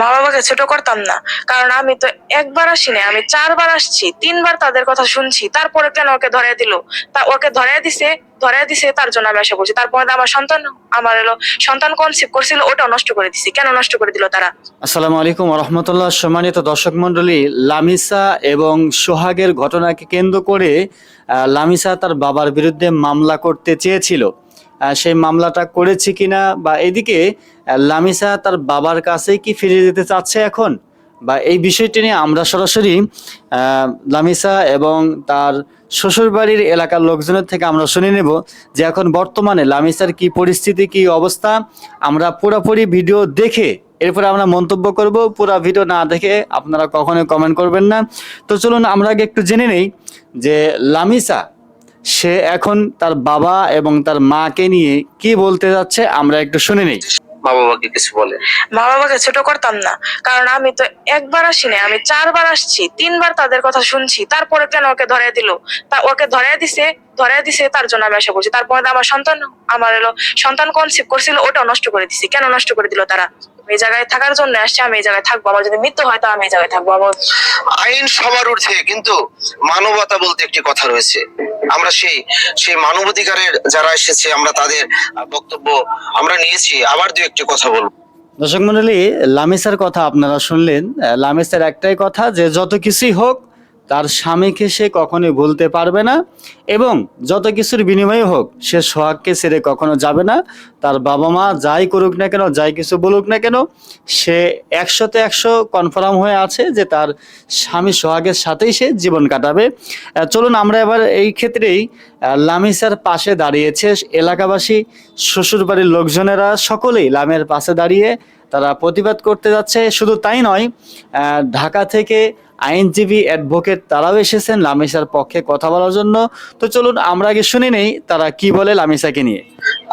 মা বাবাকে ছোট করতাম না। কারণ আমি তো একবার আসিনি, আমি চারবার আসছি, তিনবার তাদের কথা শুনছি, তারপরে কেন ওকে ধরে দিল? তা ওকে ধরে দিছে ধরে দিছে, তার জন্য আমি আশা করছি। তারপরে আমার সন্তান, আমার এলো সন্তান কনসিভ করছিল ওটা নষ্ট করে দিছি। কেন নষ্ট করে দিল তারা? আসসালামু আলাইকুম রহমতুল্লাহ সম্মানিত দর্শক মন্ডলী লামিসা এবং সোহাগের ঘটনাকে কেন্দ্র করে লামিসা তার বাবার বিরুদ্ধে মামলা করতে চেয়েছিল। সেই মামলাটা করেছে কিনা বা এদিকে লামিসা তার বাবার কাছেই কি ফিরে যেতে চাচ্ছে এখন? বা এই বিষয়টি নিয়ে আমরা সরাসরি লামিসা এবং তার শ্বশুরবাড়ির এলাকার লোকজনের থেকে আমরা শুনে নেব যে এখন বর্তমানে লামিসার কি পরিস্থিতি, কি অবস্থা। আমরা পুরোপুরি ভিডিও দেখে এরপরে আমরা মন্তব্য করব। পুরো ভিডিও না দেখে আপনারা কখনোই কমেন্ট করবেন না। তো চলুন আমরা আগে একটু জেনে নেই যে লামিসা সে এখন তার বাবা এবং তার মাকে নিয়ে কি বলতে যাচ্ছে আমরা একটু শুনে নেই। মা বাবাকে কিছু বলে। মা বাবাকে ছোট করতাম না কারণ আমি তো একবার আসিনি আমি চারবার আসছি তিনবার তাদের কথা শুনছি তারপরে কেন ওকে ধরে দিল? তা ওকে ধরে দিছে ধরে দিছে তার জন্য আমি আশা করছি। তারপরে আমার সন্তান আমার এলো সন্তান কনসিভ করছিল ওটাও নষ্ট করে দিছি। কেন নষ্ট করে দিল তারা? এই জায়গায় থাকার জন্য আসছে আমি এই জায়গায় থাকব। আমার যদি মৃত্যু হয় তা আমি এই জায়গায় থাকব। আমার আইন সবার ঊর্ধ্বে কিন্তু মানবতা বলতে একটি কথা রয়েছে। আমরা সেই সেই মানবাধিকারের যারা এসেছে আমরা তাদের বক্তব্য আমরা নিয়েছি। আবার দু একটি কথা বলব। দর্শক মন্ডলী লামিসার কথা আপনারা শুনলেন। লামিসার একটাই কথা যে যত কিছুই হোক তার স্বামীকে সে কখনোই ভুলতে পারবে না এবং যত কিছুর বিনিময়ে হোক, সে সোহাগকে ছেড়ে কখনো যাবে না। তার বাবা মা যাই করুক না কেন, যাই কিছু বলুক না কেন, সে একশোতে একশো কনফার্ম হয়ে আছে যে তার স্বামী সোহাগের সাথেই সে জীবন কাটাবে। চলুন আমরা এবার এই ক্ষেত্রেই লামিসার পাশে দাঁড়িয়েছে এলাকাবাসী, শ্বশুরবাড়ির লোকজনেরা, সকলেই লামের পাশে দাঁড়িয়ে তারা প্রতিবাদ করতে যাচ্ছে। শুধু তাই নয় ঢাকা থেকে আইনজীবী অ্যাডভোকেট তারাও এসেছেন লামিসার পক্ষে কথা বলার জন্য। তো চলুন, আমরা আগে শুনে নেই তারা কি বলে লামিসাকে নিয়ে।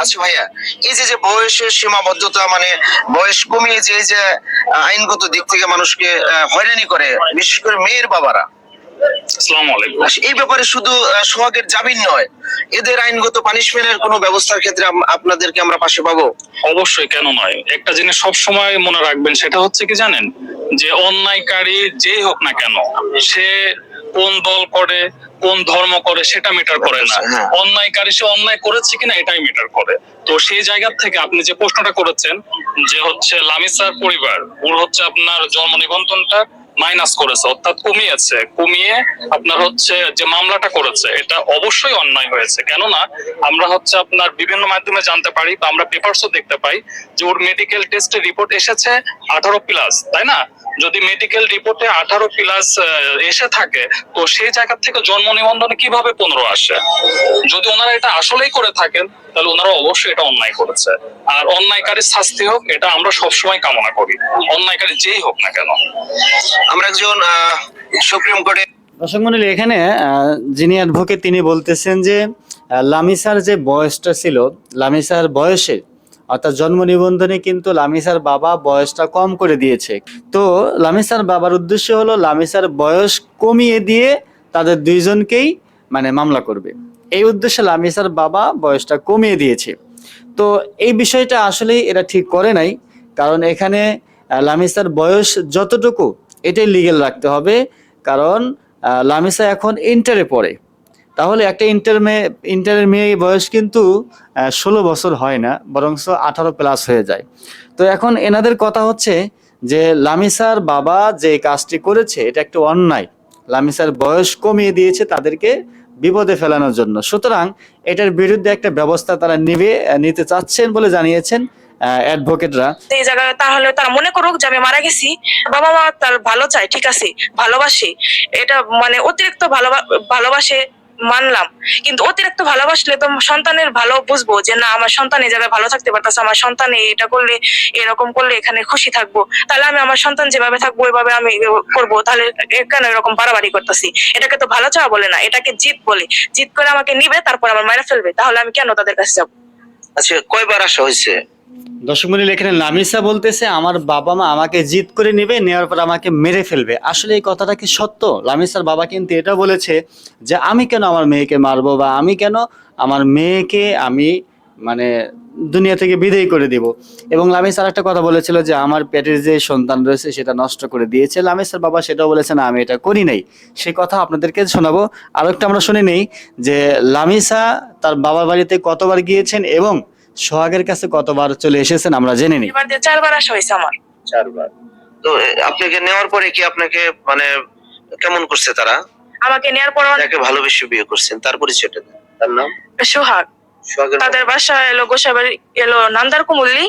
আচ্ছা ভাইয়া, এই যে যে বয়সের সীমাবদ্ধতা মানে বয়স কমিয়ে যে যে আইনগত দিক থেকে মানুষকে হয়রানি করে, বিশেষ করে মেয়ের বাবারা এই ব্যাপারে শুধু সোহাগের জামিন নয় এদের আইনগত পানিশমেন্টের কোনো ব্যবস্থার ক্ষেত্রে আপনাদেরকে আমরা পাশে পাবো? অবশ্যই কেন নয়? একটা জিনিস সব সময় মনে রাখবেন সেটা হচ্ছে কি জানেন? যে অন্যায়কারী যেই হোক না কেন সে কোন দল করে কোন ধর্ম করে সেটা মিটার করে না। হ্যাঁ। অন্যায়কারী সে অন্যায় করেছে কিনা এটাই মিটার করে। তো সেই জায়গা থেকে আপনি যে প্রশ্নটা করেছেন যে হচ্ছে লামিসার পরিবার ওর হচ্ছে আপনার জন্ম নিবন্ধনটা মাইনাস করেছে, অর্থাৎ কমিয়েছে। কমিয়ে আপনার হচ্ছে যে মামলাটা করেছে, এটা অবশ্যই অন্যায় হয়েছে। কেননা আমরা হচ্ছে আপনার বিভিন্ন মাধ্যমে জানতে পারি বা আমরা পেপারসও দেখতে পাই যে ওর মেডিকেল টেস্টের রিপোর্ট এসেছে আঠারো প্লাস তাই না? যদি মেডিকেল রিপোর্টে আঠারো প্লাস এসে থাকে, তো সেই জায়গা থেকে জন্ম নিবন্ধনে কীভাবে পনেরো আসে? যদি ওনারা এটা আসলেই করে থাকেন, তাহলে ওনারা অবশ্যই এটা অন্যায় করেছে। আর অন্যায়কারীর শাস্তি হোক, এটা আমরা সবসময় কামনা করি। অন্যায়কারী যেই হোক না কেন। আমরা একজন সুপ্রিম কোর্টে দর্শক মন্ডলী, এখানে যিনি অ্যাডভোকেট তিনি বলতেছেন যে লামিসার যে বয়সটা ছিল, লামিসার বয়সে, অর্থাৎ জন্ম নিবন্ধনে কিন্তু লামিসার বাবা বয়সটা কম করে দিয়েছে। তো লামিসার বাবার উদ্দেশ্য হলো, লামিসার বয়স কমিয়ে দিয়ে তাদের দুইজনকেই মানে মামলা করবে। এই উদ্দেশ্যে লামিসার বাবা বয়সটা কমিয়ে দিয়েছে। তো এই বিষয়টা আসলেই এরা ঠিক করে নাই, কারণ এখানে লামিসার বয়স যতটুকু এটাই লিগেল রাখতে হবে, কারণ লামিসা এখন ইন্টারে পড়ে। তাহলে একটা ইন্টার মেয়ে ইন্টারের মেয়ে বয়স কিন্তু ষোলো বছর হয় না বরং আঠারো প্লাস হয়ে যায়। তো এখন এনাদের কথা হচ্ছে যে, লামিসার বাবা যে কাজটি করেছে, এটা একটা অন্যায়। লামিসার বয়স কমিয়ে দিয়েছে তাদেরকে বিপদে ফেলানোর জন্য। সুতরাং এটার বিরুদ্ধে একটা ব্যবস্থা তারা নিবে, নিতে চাচ্ছেন বলে জানিয়েছেন। অ্যাডভোকেটরা এই জায়গায় তাহলে তারা মনে করুক যে আমি মারা গেছি বাবা মা তার ভালো চায় ঠিক আছে ভালোবাসে। এটা মানে অতিরিক্ত ভালোবা- ভালোবাসে মানলাম। কিন্তু অতিরিক্ত ভালোবাসলে তো সন্তানের ভালো বুঝব যে না আমার সন্তান এই জায়গায় ভালো থাকতে পারতেছে আমার সন্তান এটা করলে এরকম করলে এখানে খুশি থাকব। তাহলে আমি আমার সন্তান যেভাবে থাকব ওইভাবে আমি করব তাহলে কেন এরকম বাড়াবাড়ি করতেছি? এটাকে তো ভালো চাওয়া বলে না এটাকে জিত বলে। জিত করে আমাকে নিবে তারপর আমার মায়েরা ফেলবে। তাহলে আমি কেন তাদের কাছে যাব? আচ্ছা কয়বার আসা হয়েছে? দর্শক এখানে লামিসা বলতেছে, আমার বাবা মা আমাকে জিত করে নেবে, নেওয়ার পর আমাকে মেরে ফেলবে। আসলে এই কথাটা কি সত্য? লামিসার বাবা কিন্তু এটা বলেছে যে, আমি কেন আমার মেয়েকে মারবো বা আমি কেন আমার মেয়েকে আমি মানে দুনিয়া থেকে বিদায় করে দিব? এবং লামিস আর একটা কথা বলেছিল যে, আমার পেটের যে সন্তান রয়েছে, সেটা নষ্ট করে দিয়েছে। লামিসের বাবা সেটাও বলেছে, না, আমি এটা করি নাই। সেই কথা আপনাদেরকে শোনাবো। আর একটা আমরা শুনে নেই যে লামিসা তার বাবার বাড়িতে কতবার গিয়েছেন এবং সোহাগের কাছে কতবার চলে এসেছেন আমরা জেনে নিই। এবার দিয়ে চারবার আসা হয়েছে আমার। চারবার। তো আপনাকে নেওয়ার পরে কি আপনাকে মানে কেমন করছে তারা? আমাকে নেওয়ার পর অনেক যাকে ভালোবেসে বিয়ে করছেন তার পরিচয়টা দেন। তার নাম? সোহাগ। সোহাগের তাদের বাসা এলো গোসাবাড়ি এলো নান্দার কুমুল্লি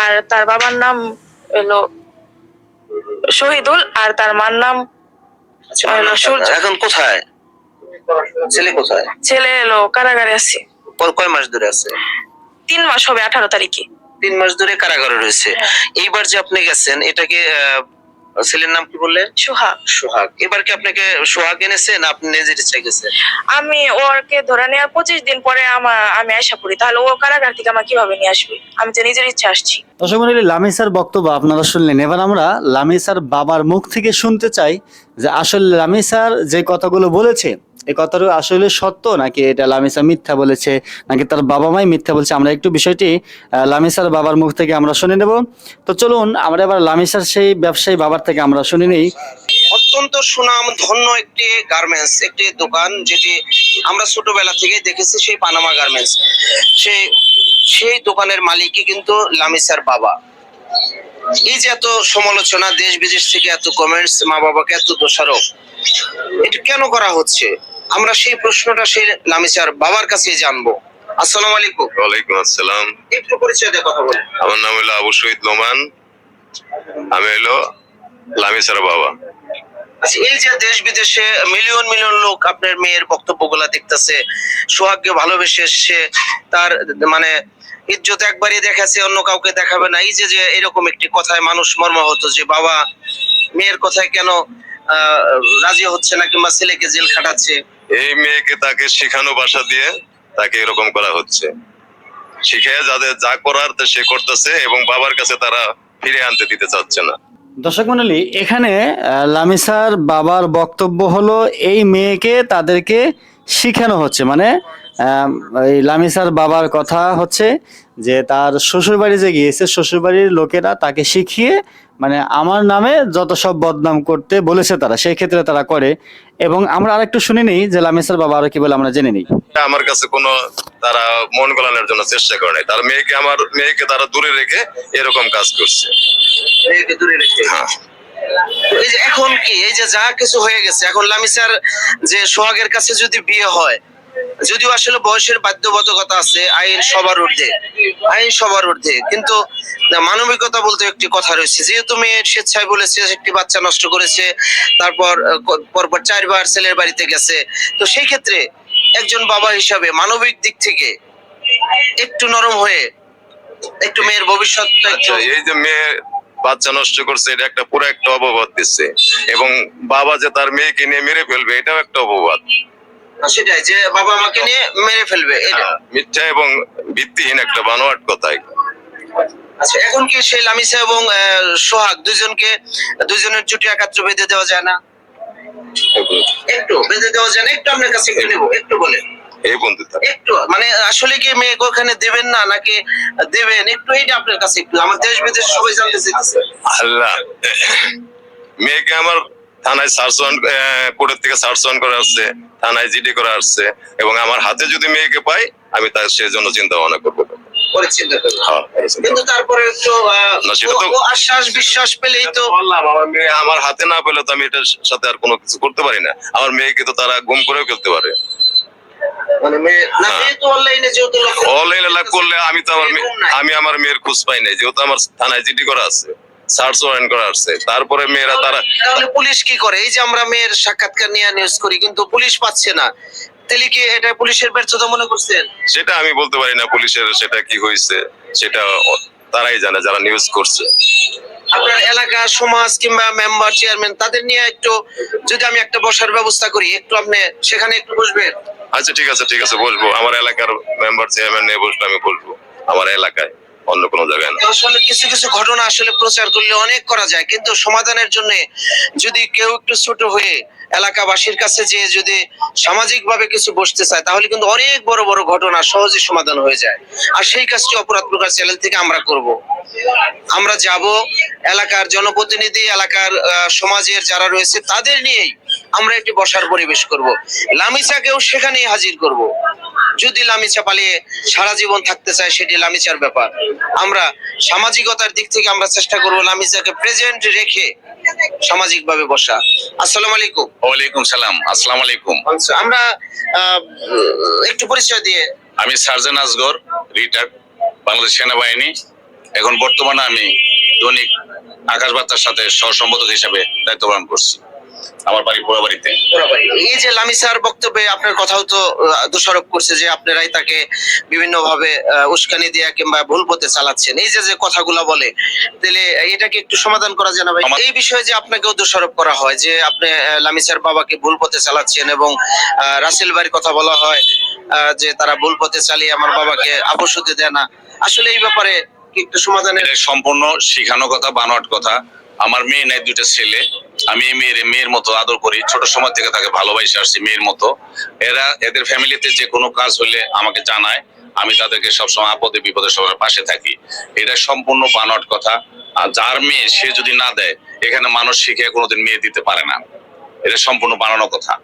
আর তার বাবার নাম এলো শহীদুল আর তার মার নাম আচ্ছা, সূর্য। এখন কোথায়? ছেলে কোথায়? ছেলে এলো কারাগারে আছে। ক- কয় মাস ধরে আছে? তিন মাস হবে আঠারো তারিখে। তিন মাস ধরে কারাগারে রয়েছে। এইবার যে আপনি গেছেন এটাকে আহ, ছেলের নাম কি বললেন? সোহাগ। সোহাগ। এবার কি আপনাকে সোহাগ এনেছেন? আপনি নিজের ইচ্ছায় গেছেন? আমি ওরকে ধরে নেওয়ার পঁচিশ দিন পরে আমার আমি আশা করি। তাহলে ও কারাগার থেকে আমার কীভাবে নিয়ে আসবে? আমি তো নিজের ইচ্ছা আসছি। দর্শক লামিসার বক্তব্য আপনারা শুনলেন। এবার আমরা লামিসার বাবার মুখ থেকে শুনতে চাই যে আসলে লামিসার যে কথাগুলো বলেছে এই কথাটা আসলে সত্য, নাকি এটা লামিসা মিথ্যা বলেছে, নাকি তার বাবা মাই মিথ্যা বলছে? আমরা একটু বিষয়টি লামিসার বাবার মুখ থেকে আমরা শুনে নেব। তো চলুন, আমরা এবার লামিসার সেই ব্যবসায়ী বাবার থেকে আমরা শুনে নেই। অত্যন্ত সুনাম ধন্য একটি গার্মেন্টস একটি দোকান, যেটি আমরা ছোটবেলা থেকে দেখেছি, সেই পানামা গার্মেন্টস সেই সেই দোকানের মালিকই কিন্তু লামিসার বাবা। এই যে এত সমালোচনা, দেশ বিদেশ থেকে এত কমেন্টস মা বাবাকে এত দোষারোপ, এটা কেন করা হচ্ছে? আমরা সেই প্রশ্নটা সেই লামিসার বাবার কাছে জানব। আসসালামু আলাইকুম। ওয়ালাইকুম আসসালাম। একটু পরিচয় দিয়ে কথা বলেন। আমার নাম হলো আবু শহীদ লোমান আমি হলো লামিসার বাবা। আচ্ছা, এই যে দেশ বিদেশে মিলিয়ন মিলিয়ন লোক আপনার মেয়ের বক্তব্যগুলা দেখতেছে সোহাগকে ভালোবেসে সে তার মানে ইজ্জত একবারই দেখাচ্ছে অন্য কাউকে দেখাবে না। এই যে যে এরকম একটি কথায় মানুষ মর্মাহত যে বাবা মেয়ের কথায় কেন রাজি হচ্ছে না কিংবা ছেলেকে জেল খাটাচ্ছে? এই মেয়েকে তাকে শেখানো ভাষা দিয়ে তাকে এরকম করা হচ্ছে। শিখে যাদের যা করার সে করতেছে এবং বাবার কাছে তারা ফিরে আনতে দিতে চাচ্ছে না। দর্শক মন্ডলী এখানে আহ, লামিসার বাবার বক্তব্য হলো এই মেয়েকে তাদেরকে শিখানো হচ্ছে। মানে লামিসার বাবার কথা হচ্ছে যে তার শ্বশুরবাড়ি যে গিয়েছে শ্বশুরবাড়ির লোকেরা তাকে শিখিয়ে মানে আমার নামে যত সব বদনাম করতে বলেছে তারা সেই ক্ষেত্রে তারা করে। এবং আমরা আরেকটু শুনে নিই যে লামিসার বাবা আরও কি বলে আমরা জেনে নিই। আমার কাছে কোনো তারা মন গলানোর জন্য চেষ্টা করে নাই। তার মেয়েকে আমার মেয়েকে তারা দূরে রেখে এরকম কাজ করছে। মেয়েকে দূরে রেখে? হ্যাঁ। এই যে এখন কি? এই যে যা কিছু হয়ে গেছে এখন লামিসার যে সোহাগের কাছে যদি বিয়ে হয় যদিও আসলে বয়সের বাধ্যবাধকতা আছে, আইন সবার ঊর্ধ্বে। আইন সবার ঊর্ধ্বে। কিন্তু মানবিকতা বলতে একটি কথা রয়েছে। যেহেতু মেয়ে স্বেচ্ছায় বলেছে একটি বাচ্চা নষ্ট করেছে, তারপর পরপর চারবার ছেলের বাড়িতে গেছে। তো সেই ক্ষেত্রে একজন বাবা হিসাবে মানবিক দিক থেকে একটু নরম হয়ে একটু মেয়ের ভবিষ্যৎ আচ্ছা এই যে মেয়ে বাচ্চা নষ্ট করছে, এটা একটা পুরো একটা অপবাদ দিচ্ছে। এবং বাবা যে তার মেয়েকে নিয়ে মেরে ফেলবে, এটাও একটা অপবাদ সেটাই যে বাবা আমাকে নিয়ে মেরে ফেলবে এটা। হ্যাঁ, মিথ্যা এবং ভিত্তিহীন একটা বানোয়াট কথা আচ্ছা এখন কি সেই লামিসা এবং সোহাগ দুজনকে দুজনের জুটি একাত্র বেঁধে দেওয়া যায় না? একটু বেঁধে দেওয়া যায় না একটু আপনার কাছে একটু নেব একটু বলে। এই বন্ধুতা একটু মানে আসলে কি মেয়েকে ওখানে দেবেন না নাকি দেবেন? একটু এইটা আপনার কাছে একটু আমার দেশ বিদেশ সবাই জানতে চাইতেছে। আল্লাহ মেয়েকে আমার থানায় সার্চ কোর্টের থেকে সার্চ করা আসছে থানায় জিডি করা আসছে এবং আমার হাতে যদি মেয়েকে পাই আমি তার সেই জন্য চিন্তা ভাবনা করব। হ্যাঁ, এই চিন্তা কিন্তু তারপরে একটু আহ, না, সেটা তো- ও- ও আশ্বাস বিশ্বাস পেলেই তো আমার মেয়ে আমার হাতে না পেলে তো আমি এটার সাথে আর কোনো কিছু করতে পারি না। আমার মেয়েকে তো তারা গুম করেও ফেলতে পারে। মানে হ্যাঁ। অনলাইনে করলে আমি তো আমার আমি আমার মেয়ের খোঁজ পাই নাই যেহেতু আমার থানায় জিডি করা আছে। সার্চ ওয়ারেন্ট করা আছে তারপরে মেয়েরা তারা তাহলে পুলিশ কি করে? এই যে আমরা মেয়ের সাক্ষাৎকার নিয়ে নিউজ করি কিন্তু পুলিশ পাচ্ছে না। তাহলে কি এটা পুলিশের ব্যর্থতা মনে করছেন? সেটা আমি বলতে পারি না পুলিশের সেটা কি হয়েছে সেটা তারাই জানে যারা নিউজ করছে। আপনার এলাকা সমাজ কিংবা মেম্বার চেয়ারম্যান তাদের নিয়ে একটু যদি আমি একটা বসার ব্যবস্থা করি একটু আপনি সেখানে একটু বসবেন? আচ্ছা ঠিক আছে ঠিক আছে বলব আমার এলাকার মেম্বার চেয়ারম্যান নিয়ে বসলে আমি বলব আমার এলাকায়। অন্য কোনো জায়গায় না। আসলে কিছু কিছু ঘটনা আসলে প্রচার করলে অনেক করা যায়, কিন্তু সমাধানের জন্য যদি কেউ একটু ছোট হয়ে এলাকাবাসীর কাছে যে যদি সামাজিক ভাবে কিছু বসতে চায়, তাহলে কিন্তু অনেক বড় বড় ঘটনা সহজে সমাধান হয়ে যায়। আর সেই কাজটি অপরাধ প্রকাশ চ্যানেল থেকে আমরা করব। আমরা যাব এলাকার জনপ্রতিনিধি, এলাকার সমাজের যারা রয়েছে, তাদের নিয়েই আমরা একটি বসার পরিবেশ করব। লামিচাকেও সেখানেই হাজির করব। যদি লামিচা পালিয়ে সারা জীবন থাকতে চায় সেটি লামিচার ব্যাপার। আমরা সামাজিকতার দিক থেকে আমরা চেষ্টা করব লামিচাকে প্রেজেন্ট রেখে সামাজিক ভাবে বসা। আসসালামু আলাইকুম। ওয়ালাইকুম সালাম। আসসালাম আলাইকুম। আচ্ছা, আমরা একটু পরিচয় দিয়ে আমি সার্জেন আসগর রিটায়ার্ড বাংলাদেশ সেনাবাহিনী। এখন বর্তমানে আমি দৈনিক আকাশ বার্তার সাথে সহ সম্পাদক হিসাবে দায়িত্ব পালন করছি। আমার বাড়ি এই যে লামিসার বক্তব্যে আপনার কথাও তো দোষারোপ করছে যে আপনারাই তাকে বিভিন্ন ভাবে উস্কানি দেয়া কিংবা ভুল পথে চালাচ্ছেন। এই যে যে কথাগুলো বলে তাহলে এটাকে একটু সমাধান করা যায় না ভাই? এই বিষয়ে যে আপনাকেও দোষারোপ করা হয় যে আপনি আহ, লামিসার বাবাকে ভুল পথে চালাচ্ছেন এবং রাসেল বাড়ির কথা বলা হয় আহ, যে তারা ভুল পথে চালিয়ে আমার বাবাকে হতে দেয় না। আসলে এই ব্যাপারে একটু সমাধানের সম্পূর্ণ শিখানো কথা বানোয়াট কথা। আমার মেয়ে নাই, দুইটা ছেলে। আমি এই মেয়ের মেয়ের মতো আদর করি। ছোট সময় থেকে তাকে ভালোবাসে, আসছি মেয়ের মতো। এরা এদের ফ্যামিলিতে যে কোনো কাজ হলে আমাকে জানায়। আমি তাদেরকে সবসময় আপদে বিপদে সবার পাশে থাকি। এটা সম্পূর্ণ বানট কথা। আর যার মেয়ে সে যদি না দেয়, এখানে মানুষ শিখে কোনোদিন মেয়ে দিতে পারে না। এটা সম্পূর্ণ বানানো কথা।